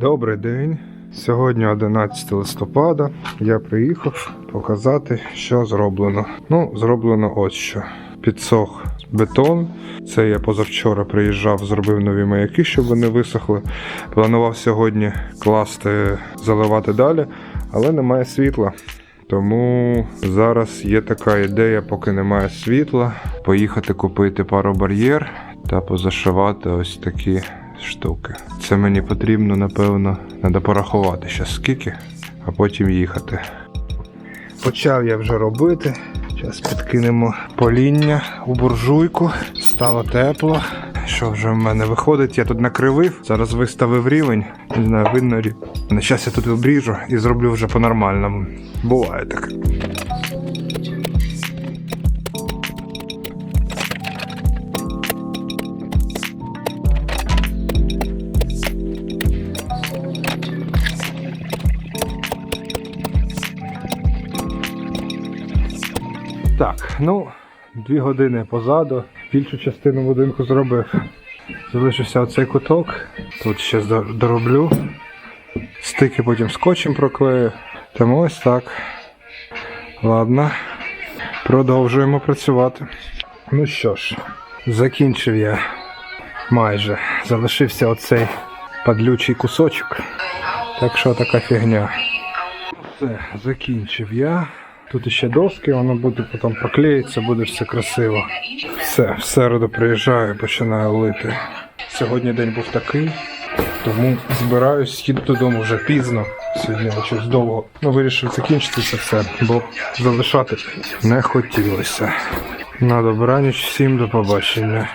Добрий день. Сьогодні 11 листопада. Я приїхав показати, що зроблено. Ну, зроблено ось що. Підсох бетон. Це я позавчора приїжджав, зробив нові маяки, щоб вони висохли. Планував сьогодні класти, заливати далі, але немає світла. Тому зараз є така ідея, поки немає світла, поїхати купити паробар'єр та позашивати ось такі штуки. Це мені потрібно, напевно, треба порахувати ще скільки, а потім їхати. Почав я вже робити. Зараз підкинемо поління у буржуйку. Стало тепло. Що вже в мене виходить? Я тут накривив, зараз виставив рівень. Не знаю, видно рі- На щас я тут обріжу і зроблю вже по-нормальному. Буває таке. Ну, дві години позаду. Більшу частину будинку зробив. Залишився оцей куток. Тут ще дороблю. Стики потім скотчем проклею. Тому ось так. Ладно. Продовжуємо працювати. Ну що ж, закінчив я майже. Залишився оцей падлючий кусочок. Так що така фігня. Все, закінчив я. Тут ще доски, воно буде потім проклеїться, буде все красиво. Все, в середу приїжджаю, починаю лити. Сьогодні день був такий, тому збираюсь, їду додому вже пізно. Сьогодні щось довго. Ну, вирішив закінчити це все, бо залишати не хотілося. На добраніч, всім до побачення.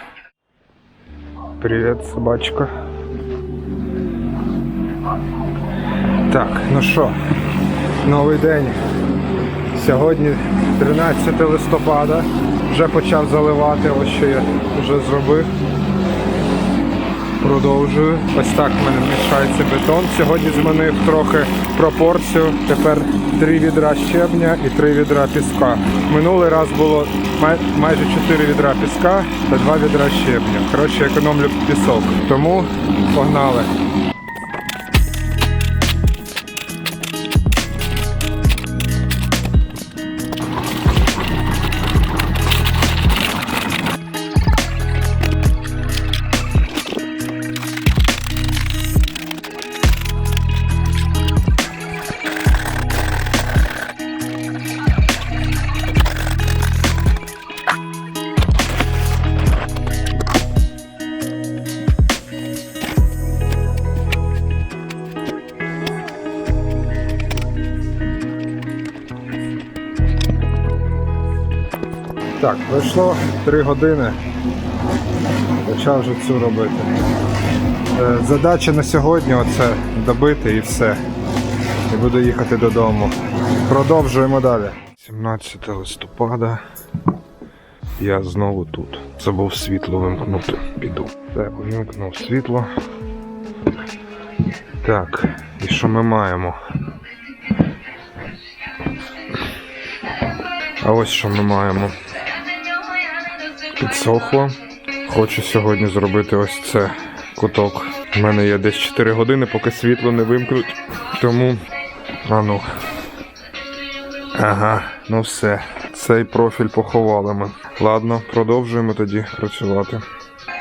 Привіт, собачка. Так, ну що, новий день. Сьогодні 13 листопада. Вже почав заливати, ось що я вже зробив. Продовжую. Ось так в мене мішається бетон. Сьогодні змінив трохи пропорцію. Тепер три відра щебня і три відра піска. Минулий раз було май- майже 4 відра піска та 2 відра щебня. Коротше, економлю пісок. Тому погнали. Так, пройшло 3 години. Почав вже цю робити. Е, Задача на сьогодні оце добити і все. І буду їхати додому. Продовжуємо далі. 17 листопада. Я знову тут. Забув світло вимкнути. Піду. Так, вимкнув світло. Так, і що ми маємо? А ось що ми маємо. Підсохло. Хочу сьогодні зробити ось це куток. У мене є десь 4 години, поки світло не вимкнуть. Тому. А ну. Ага, ну все. Цей профіль поховали ми. Ладно, продовжуємо тоді працювати.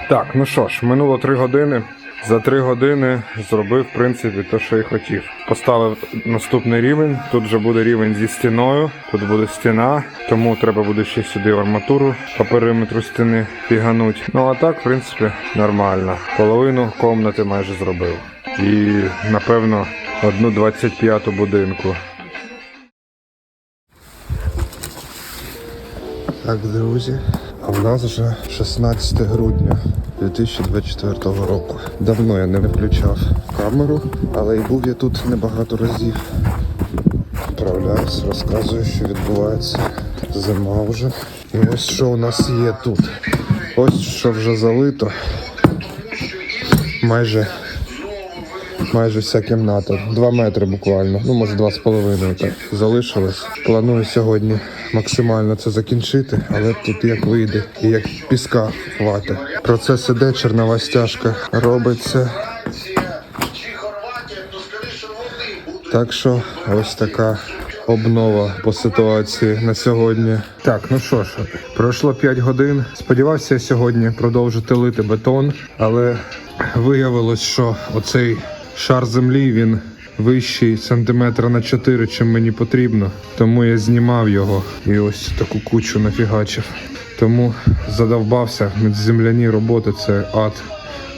Так, ну що ж, минуло 3 години. За 3 години зробив, в принципі, те, що і хотів. Поставив наступний рівень. Тут вже буде рівень зі стіною, тут буде стіна, тому треба буде ще сюди арматуру по периметру стіни пігануть. Ну а так, в принципі, нормально. Половину комнати майже зробив. І напевно одну 25-ту будинку. Так, друзі, а в нас вже 16 грудня 2024 року. Давно я не включав камеру, але і був я тут небагато разів. Вправляюсь, розказую, що відбувається. Зима вже. І ось що у нас є тут. Ось що вже залито. Майже майже вся кімната. Два метри буквально. Ну, може, два з половиною так залишилось. Планую сьогодні максимально це закінчити, але тут як вийде і як піска хватить. Процес іде, чернова стяжка робиться. Так що ось така обнова по ситуації на сьогодні. Так, ну що ж, пройшло 5 годин. Сподівався сьогодні продовжити лити бетон, але виявилось, що оцей шар землі він вищий сантиметра на 4, чим мені потрібно. Тому я знімав його і ось таку кучу нафігачив. Тому задовбався земляні роботи це ад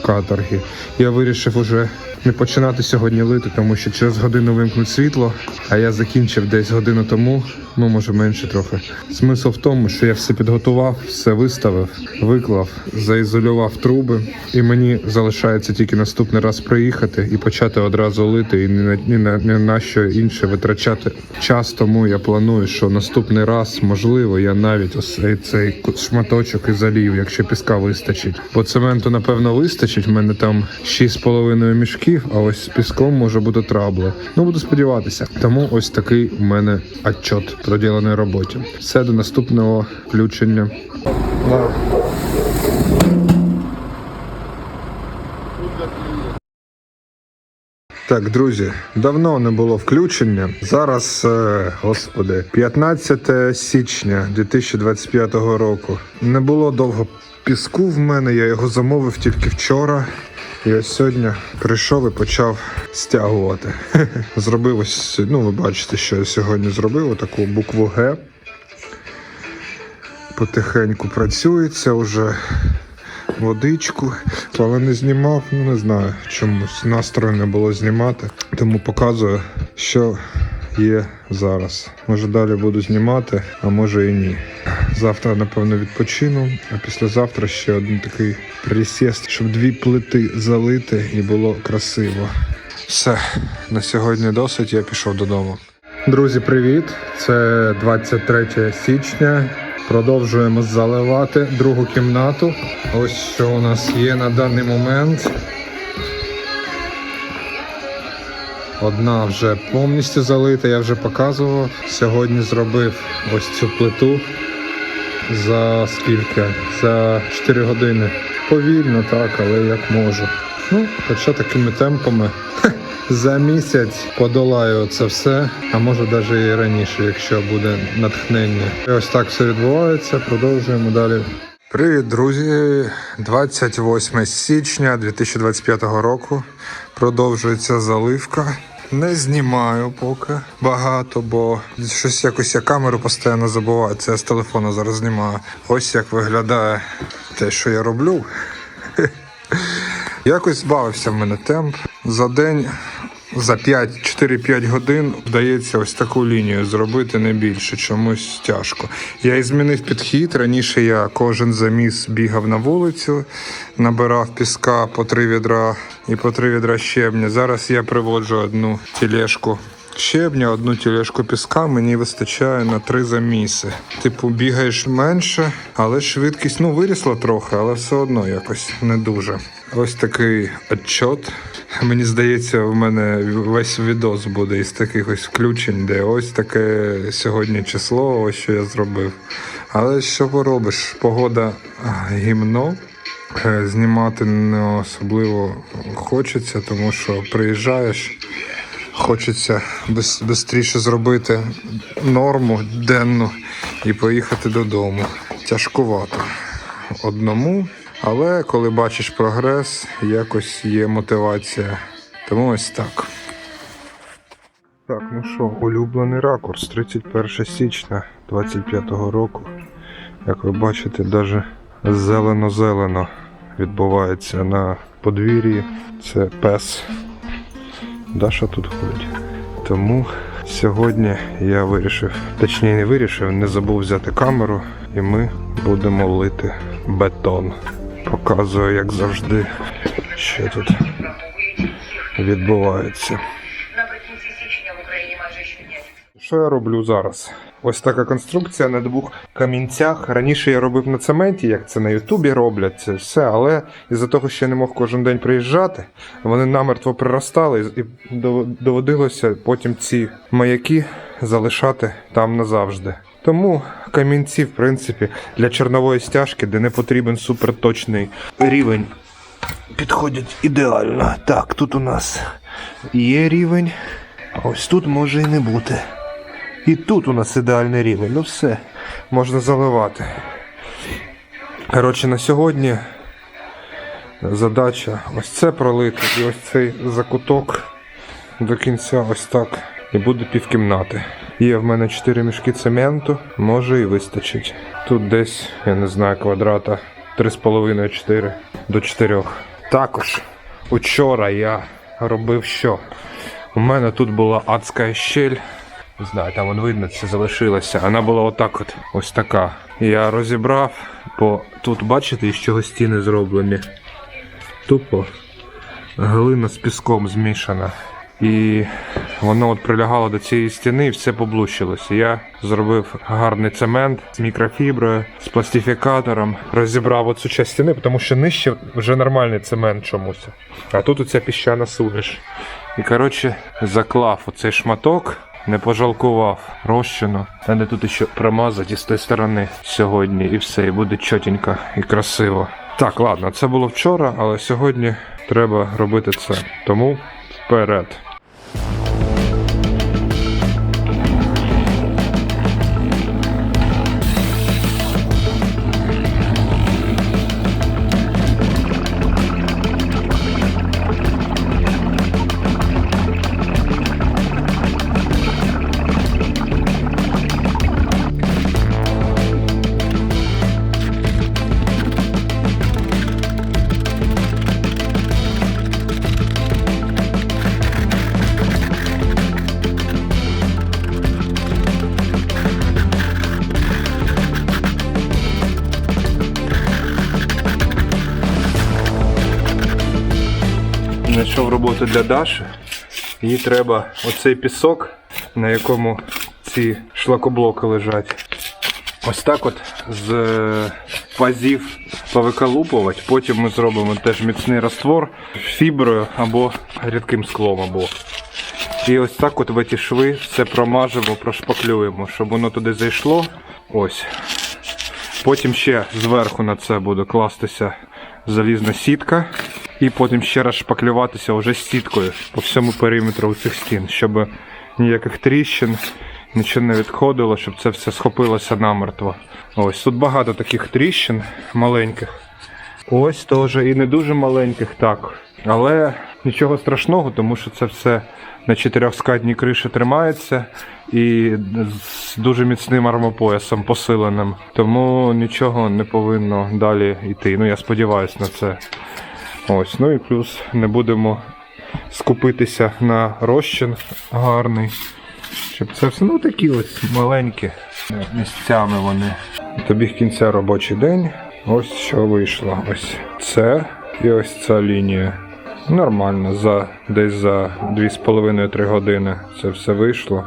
каторги. Я вирішив уже не починати сьогодні лити, тому що через годину вимкнуть світло, а я закінчив десь годину тому, ну може менше трохи. Смисл в тому, що я все підготував, все виставив, виклав, заізолював труби, і мені залишається тільки наступний раз приїхати і почати одразу лити, і на, ні на, ні на що інше витрачати час. Тому я планую, що наступний раз, можливо, я навіть ось цей, шматочок і залів, якщо піска вистачить. Бо цементу, напевно, вистачить. В мене там 6,5 мішків, а ось з піском може бути трабли. Ну буду сподіватися. Тому ось такий у мене отчот про діленій роботі. Все до наступного включення. Так, друзі, давно не було включення. Зараз, е, господи, 15 січня 2025 року. Не було довго піску в мене, я його замовив тільки вчора. І ось сьогодні прийшов і почав стягувати. Зробив ось, ну ви бачите, що я сьогодні зробив таку букву Г. Потихеньку працюється вже водичку, але не знімав, ну не знаю, чомусь настрою не було знімати. Тому показую, що є зараз. Може далі буду знімати, а може і ні. Завтра, напевно, відпочину, а післязавтра ще один такий присіст, щоб дві плити залити і було красиво. Все, на сьогодні досить, я пішов додому. Друзі, привіт! Це 23 січня. Продовжуємо заливати другу кімнату. Ось що у нас є на даний момент. Одна вже повністю залита, я вже показував. Сьогодні зробив ось цю плиту за скільки? За 4 години. Повільно так, але як можу. Ну, хоча такими темпами за місяць подолаю це все, а може навіть і раніше, якщо буде натхнення. І ось так все відбувається. Продовжуємо далі. Привіт, друзі! 28 січня 2025 року. Продовжується заливка. Не знімаю поки багато, бо щось якось я камеру постійно забуваю. Це я з телефону зараз знімаю. Ось як виглядає те, що я роблю. Якось збавився в мене темп. За день, за 5, 4-5 годин вдається ось таку лінію зробити не більше, чомусь тяжко. Я і змінив підхід. Раніше я кожен заміс бігав на вулицю, набирав піска по три відра і по три відра щебня. Зараз я приводжу одну тілешку щебня, одну тілешку піска мені вистачає на три заміси. Типу, бігаєш менше, але швидкість ну вирісла трохи, але все одно якось не дуже. Ось такий отчот. Мені здається, в мене весь відос буде із таких ось включень, де ось таке сьогодні число, ось що я зробив. Але що поробиш? Погода гімно. Е, Знімати не особливо хочеться, тому що приїжджаєш. Хочеться швидше зробити норму денну і поїхати додому. Тяжкувато одному, але коли бачиш прогрес, якось є мотивація. Тому ось так. Так, ну що, улюблений ракурс 31 січня 25-го року. Як ви бачите, навіть зелено-зелено відбувається на подвір'ї. Це пес. Даша тут ходить. Тому сьогодні я вирішив, точніше не вирішив, не забув взяти камеру, і ми будемо лити бетон. Показую, як завжди, що тут відбувається. Що я роблю зараз? Ось така конструкція на двох камінцях. Раніше я робив на цементі, як це на Ютубі роблять, це все, але із-за того, що я не мог кожен день приїжджати, вони намертво приростали і дов- доводилося потім ці маяки залишати там назавжди. Тому камінці, в принципі, для чорнової стяжки, де не потрібен суперточний рівень, підходять ідеально. Так, тут у нас є рівень, ось тут може і не бути. І тут у нас ідеальний рівень. Ну все, можна заливати. Коротше, на сьогодні задача ось це пролити і ось цей закуток до кінця ось так. І буде півкімнати. Є в мене 4 мішки цементу, може і вистачить. Тут десь, я не знаю, квадрата 3,5-4 до 4. Також учора я робив що? У мене тут була адська щель. Не знаю, там вон видно, це залишилося. Вона була отак от, ось така. Я розібрав, бо тут, бачите, із чого стіни зроблені. Тупо глина з піском змішана. І воно от прилягало до цієї стіни і все поблущилося. Я зробив гарний цемент з мікрофіброю, з пластифікатором, розібрав оцю частину стіни, тому що нижче вже нормальний цемент чомусь. А тут оця піщана суміш. І коротше заклав оцей шматок, не пожалкував розчину. Треба тут ще промазати з тої сторони сьогодні, і все, і буде чотенько і красиво. Так, ладно, це було вчора, але сьогодні треба робити це. Тому вперед. Роботу для Даші. Їй треба оцей пісок, на якому ці шлакоблоки лежать. Ось так от з е, пазів повиколупувати. Потім ми зробимо теж міцний раствор фіброю або рідким склом. або. І ось так от в ці шви все промажемо, прошпаклюємо, щоб воно туди зайшло. Ось. Потім ще зверху на це буде кластися залізна сітка. І потім ще раз шпаклюватися вже сіткою по всьому периметру цих стін, щоб ніяких тріщин, нічого не відходило, щоб це все схопилося намертво. Ось тут багато таких тріщин маленьких. Ось теж і не дуже маленьких, так. Але нічого страшного, тому що це все на чотирьохскатній криші тримається і з дуже міцним армопоясом посиленим. Тому нічого не повинно далі йти. Ну я сподіваюся на це. Ось, ну і плюс не будемо скупитися на розчин гарний. Щоб це все, ну такі ось маленькі місцями вони. Тобі кінця робочий день. Ось що вийшло. Ось це і ось ця лінія. Нормально, за десь за 2,5-3 години це все вийшло.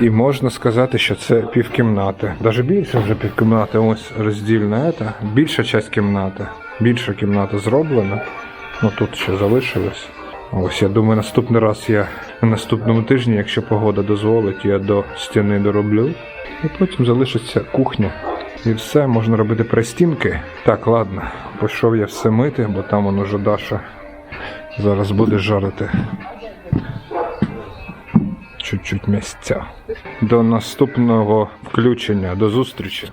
І можна сказати, що це півкімнати. Навіть більше вже півкімнати. Ось роздільна ета. Більша часть кімнати. Більша кімната зроблена. Ну тут ще залишилось. Ось я думаю, наступний раз я на наступному тижні, якщо погода дозволить, я до стіни дороблю. І потім залишиться кухня. І все, можна робити пристінки. Так, ладно, пішов я все мити, бо там воно вже Даша зараз буде жарити. Чуть-чуть місця. До наступного включення, до зустрічі.